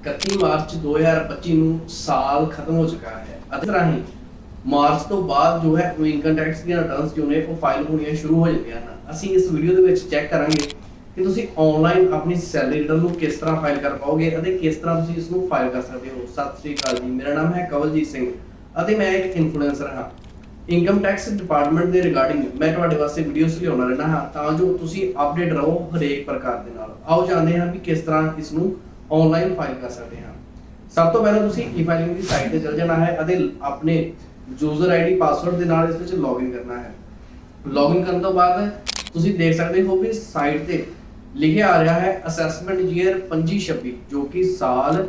31 March 2025 ਨੂੰ ਸਾਲ ਖਤਮ ਹੋ ਚੁੱਕਾ ਹੈ ਅਤੇ ਤਰ੍ਹਾਂ ਮਾਰਚ ਤੋਂ ਬਾਅਦ ਜੋ ਹੈ ਇਨਕਮ ਟੈਕਸ ਦੀਆਂ ਰਿਟਰਨਸ ਜੋ ਨੇ ਉਹ ਫਾਈਲ ਹੋਣੀਆਂ ਸ਼ੁਰੂ ਹੋ ਜਾਂਦੀਆਂ ਹਨ। ਅਸੀਂ ਇਸ ਵੀਡੀਓ ਦੇ ਵਿੱਚ ਚੈੱਕ ਕਰਾਂਗੇ ਕਿ ਤੁਸੀਂ ਆਨਲਾਈਨ ਆਪਣੀ ਸੈਲਰੀ ਰਿਟਰਨ ਨੂੰ ਕਿਸ ਤਰ੍ਹਾਂ ਫਾਈਲ ਕਰ ਪਾਓਗੇ ਅਤੇ ਕਿਸ ਤਰ੍ਹਾਂ ਤੁਸੀਂ ਇਸ ਨੂੰ ਫਾਈਲ ਕਰ ਸਕਦੇ ਹੋ। ਸਤਿ ਸ੍ਰੀ ਅਕਾਲ ਜੀ, ਮੇਰਾ ਨਾਮ ਹੈ ਕਵਲਜੀਤ ਸਿੰਘ ਅਤੇ ਮੈਂ ਇੱਕ ਇਨਫਲੂਐਂਸਰ ਹਾਂ। ਇਨਕਮ ਟੈਕਸ ਡਿਪਾਰਟਮੈਂਟ ਦੇ ਰਿਗਾਰਡਿੰਗ ਮੈਂ ਤੁਹਾਡੇ ਵਾਸਤੇ ਵੀਡੀਓਜ਼ ਲਿਆਉਣਾ ਰਹਿਣਾ ਹਾਂ ਤਾਂ ਜੋ ਤੁਸੀਂ ਅਪਡੇਟ ਰਹੋ ਹਰੇਕ ਪ੍ਰਕਾਰ ਦੇ ਨਾਲ। ਆਓ ਜਾਣਦੇ ਹਾਂ ਕਿ ਕਿਸ ਤਰ੍ਹਾਂ ਇਸ ਨੂੰ ਆਨਲਾਈਨ ਫਾਈਲ ਕਰ ਸਕਦੇ ਹਾਂ। ਸਭ ਤੋਂ ਪਹਿਲਾਂ ਤੁਸੀਂ ਈ-ਫਾਈਲਿੰਗ ਦੀ ਸਾਈਟ ਤੇ ਚਲ ਜਾਣਾ ਹੈ ਅਤੇ ਆਪਣੇ ਯੂਜ਼ਰ ਆਈਡੀ ਪਾਸਵਰਡ ਦੇ ਨਾਲ ਇਸ ਵਿੱਚ ਲੌਗਇਨ ਕਰਨਾ ਹੈ। ਲੌਗਇਨ ਕਰਨ ਤੋਂ ਬਾਅਦ ਤੁਸੀਂ ਦੇਖ ਸਕਦੇ ਹੋ ਵੀ ਸਾਈਟ ਤੇ ਲਿਖਿਆ ਆ ਰਿਹਾ ਹੈ ਅਸੈਸਮੈਂਟ ਈਅਰ 2526 ਜੋ ਕਿ ਸਾਲ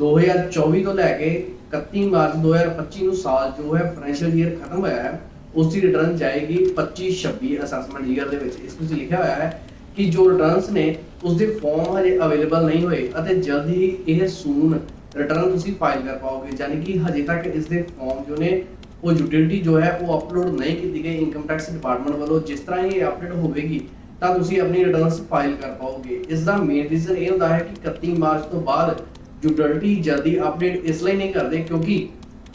2024 ਤੋਂ ਲੈ ਕੇ 31 ਮਾਰਚ 2025 ਨੂੰ ਸਾਲ ਜੋ ਹੈ ਫਾਈਨੈਂਸ਼ੀਅਲ ਈਅਰ ਖਤਮ ਹੋਇਆ ਹੈ ਉਸ ਦੀ ਰਿਟਰਨ ਜਾਏਗੀ 25 26 ਅਸੈਸਮੈਂਟ ਈਅਰ ਦੇ ਵਿੱਚ। ਇਸ ਵਿੱਚ ਲਿਖਿਆ ਹੋਇਆ ਹੈ ਕਿ ਜੋ ਰਿਟਰਨਸ ਨੇ ਉਸ ਦੇ ਫਾਰਮ ਹਜੇ ਅਵੇਲੇਬਲ ਨਹੀਂ ਹੋਏ ਅਤੇ ਜਲਦੀ ਹੀ ਇਹ ਸੂਨ ਰਿਟਰਨ ਤੁਸੀਂ ਫਾਈਲ ਕਰ ਪਾਓਗੇ। ਯਾਨੀ ਕਿ ਹਜੇ ਤੱਕ ਇਸ ਦੇ ਫਾਰਮ ਜੋ ਨੇ, ਉਹ ਯੂਟਿਲਿਟੀ ਜੋ ਹੈ, ਉਹ ਅਪਲੋਡ ਨਹੀਂ ਕੀਤੀ ਗਈ ਇਨਕਮ ਟੈਕਸ ਡਿਪਾਰਟਮੈਂਟ ਵੱਲੋਂ। ਜਿਸ ਤਰ੍ਹਾਂ ਹੀ ਇਹ ਅਪਡੇਟ ਹੋਵੇਗੀ, ਤਾਂ ਤੁਸੀਂ ਆਪਣੀ ਰਿਟਰਨਸ ਫਾਈਲ ਕਰ ਪਾਓਗੇ। ਇਸ ਦਾ ਮੇਨ ਰੀਜ਼ਨ ਇਹ ਹੁੰਦਾ ਹੈ ਕਿ 31 ਮਾਰਚ ਤੋਂ ਬਾਅਦ ਯੂਟਿਲਿਟੀ ਜਲਦੀ ਅਪਡੇਟ ਇਸ ਲਈ ਨਹੀਂ ਕਰਦੇ ਕਿਉਂਕਿ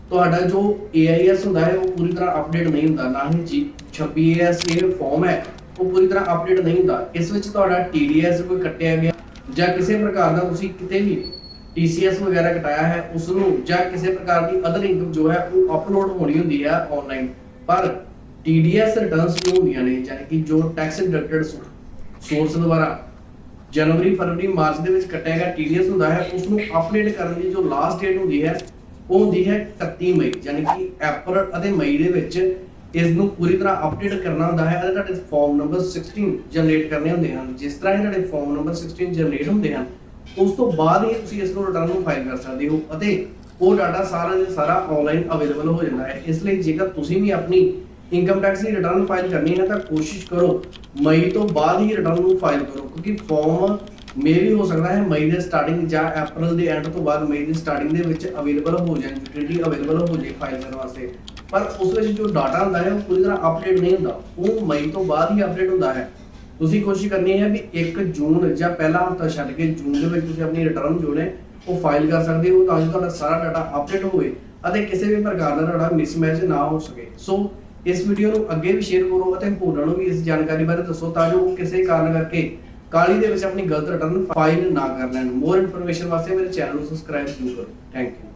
ਤੁਹਾਡਾ ਜੋ AIS ਹੁੰਦਾ ਹੈ, ਉਹ ਪੂਰੀ ਤਰ੍ਹਾਂ ਅਪਡੇਟ ਨਹੀਂ ਹੁੰਦਾ। ਨਾ ਹੀ ਜੀ 26AS ਇਹ ਫਾਰਮ ਹੈ। ਉਹ ਪੂਰੀ ਤਰ੍ਹਾਂ ਅਪਡੇਟ ਨਹੀਂ ਹੁੰਦਾ। ਇਸ ਵਿੱਚ ਤੁਹਾਡਾ TDS ਕੋਈ ਕੱਟਿਆ ਗਿਆ ਜਾਂ ਕਿਸੇ ਪ੍ਰਕਾਰ ਦਾ ਤੁਸੀਂ ਕਿਤੇ ਵੀ TCS ਵਗੈਰਾ ਕਟਾਇਆ ਹੈ ਉਸ ਨੂੰ ਜਾਂ ਕਿਸੇ ਪ੍ਰਕਾਰ ਦੀ ਅਦਰ ਇਨਕਮ ਜੋ ਹੈ, ਉਹ ਅਪਲੋਡ ਹੋਣੀ ਹੁੰਦੀ ਹੈ ਆਨਲਾਈਨ ਪਰ TDS ਰਿਟਰਨਸ ਜੋ ਹੁੰਦੀਆਂ ਨੇ, ਯਾਨੀ ਕਿ ਜੋ ਟੈਕਸ ਡਿਡਕਟਡ ਸੋਰਸ ਦੁਆਰਾ ਜਨਵਰੀ, ਫਰਵਰੀ, ਮਾਰਚ ਦੇ ਵਿੱਚ ਕੱਟਿਆ ਗਿਆ TDS ਹੁੰਦਾ ਹੈ ਉਸ ਨੂੰ ਅਪਡੇਟ ਕਰਨ ਦੀ ਜੋ ਲਾਸਟ ਡੇਟ ਹੁੰਦੀ ਹੈ, ਉਹ ਹੁੰਦੀ ਹੈ 31 ਮਈ, ਯਾਨੀ ਕਿ ਅਪ੍ਰੈਲ ਅਤੇ ਮਈ ਦੇ ਵਿੱਚ ਇਸ ਨੂੰ ਪੂਰੀ ਤਰ੍ਹਾਂ ਅਪਡੇਟ ਕਰਨਾ ਹੁੰਦਾ ਹੈ ਅਤੇ ਤੁਹਾਡੇ ਫਾਰਮ ਨੰਬਰ 16 ਜਨਰੇਟ ਕਰਨੇ ਹੁੰਦੇ ਹਨ। ਜਿਸ ਤਰ੍ਹਾਂ ਹੀ ਤੁਹਾਡੇ ਫਾਰਮ ਨੰਬਰ 16 ਜਨਰੇਟ ਹੁੰਦੇ ਹਨ, ਉਸ ਤੋਂ ਬਾਅਦ ਹੀ ਤੁਸੀਂ ਇਸ ਨੂੰ ਰਿਟਰਨ ਨੂੰ ਫਾਈਲ ਕਰ ਸਕਦੇ ਹੋ ਅਤੇ ਉਹ ਡਾਟਾ ਸਾਰਾ ਦਾ ਸਾਰਾ ਆਨਲਾਈਨ ਅਵੇਲੇਬਲ ਹੋ ਜਾਂਦਾ ਹੈ। ਇਸ ਲਈ ਜੇਕਰ ਤੁਸੀਂ ਵੀ ਆਪਣੀ ਇਨਕਮ ਟੈਕਸ ਦੀ ਰਿਟਰਨ ਫਾਈਲ ਕਰਨੀ ਹੈ ਤਾਂ ਕੋਸ਼ਿਸ਼ ਕਰੋ ਮਈ ਤੋਂ ਬਾਅਦ ਹੀ ਰਿਟਰਨ ਨੂੰ ਫਾਈਲ ਕਰੋ, ਕਿਉਂਕਿ ਫਾਰਮ ਮੇ ਵੀ ਹੋ ਸਕਦਾ ਹੈ ਮਈ ਦੇ ਸਟਾਰਟਿੰਗ ਜਾਂ ਅਪ੍ਰੈਲ ਦੇ ਐਂਡ ਤੋਂ ਬਾਅਦ ਮਈ ਦੀ ਸਟਾਰਟਿੰਗ ਦੇ ਵਿੱਚ ਅਵੇਲੇਬਲ ਹੋ ਜਾਣ ਯੂਟਿਲਿਟੀ ਅਵੇਲੇਬਲ ਹੋ ਜੇ ਫਾਈਲ ਕਰਨ ਵਾਸਤੇ। ਪਰ ਉਸ ਵਿੱਚ ਜੋ ਡਾਟਾ ਹੁੰਦਾ ਹੈ, ਉਹ ਪੂਰੀ ਤਰ੍ਹਾਂ ਅਪਡੇਟ ਨਹੀਂ ਹੁੰਦਾ। ਉਹ ਮਈ ਤੋਂ ਬਾਅਦ ਹੀ ਅਪਡੇਟ ਹੁੰਦਾ ਹੈ। ਤੁਸੀਂ ਕੋਸ਼ਿਸ਼ ਕਰਨੀ ਹੈ ਵੀ 1 ਜੂਨ ਜਾਂ ਪਹਿਲਾ ਹਫਤਾ ਛੱਡ ਕੇ ਜੂਨ ਦੇ ਵਿੱਚ ਤੁਸੀਂ ਆਪਣੀ ਰਿਟਰਨ ਜੋ ਨੇ ਉਹ ਫਾਈਲ ਕਰ ਸਕਦੇ ਹੋ ਤਾਂ ਜੋ ਤੁਹਾਡਾ ਸਾਰਾ ਡਾਟਾ ਅਪਡੇਟ ਹੋਵੇ ਅਤੇ ਕਿਸੇ ਵੀ ਪ੍ਰਕਾਰ ਦਾ ਤੁਹਾਡਾ ਮਿਸਮੈਚ ਨਾ ਹੋ ਸਕੇ। ਸੋ ਇਸ ਵੀਡੀਓ ਨੂੰ ਅੱਗੇ ਵੀ ਸ਼ੇਅਰ ਕਰੋ ਅਤੇ ਹੋਰਾਂ ਨੂੰ ਵੀ ਇਸ ਜਾਣਕਾਰੀ ਬਾਰੇ ਦੱਸੋ ਤਾਂ ਜੋ ਉਹ ਕਿਸੇ ਕਾਰਨ ਕਰਕੇ ਕਾਲੀ ਦੇ ਵਿੱਚ ਆਪਣੀ ਗਲਤ ਰਿਟਰਨ ਫਾਈਲ ਨਾ ਕਰ ਲੈਣ। ਮੋਰ ਇਨਫੋਰਮੇਸ਼ਨ ਵਾਸਤੇ ਮੇਰੇ ਚੈਨਲ ਨੂੰ ਸਬਸਕ੍ਰਾਈਬ ਜ਼ਰੂਰ ਕਰੋ। Thank you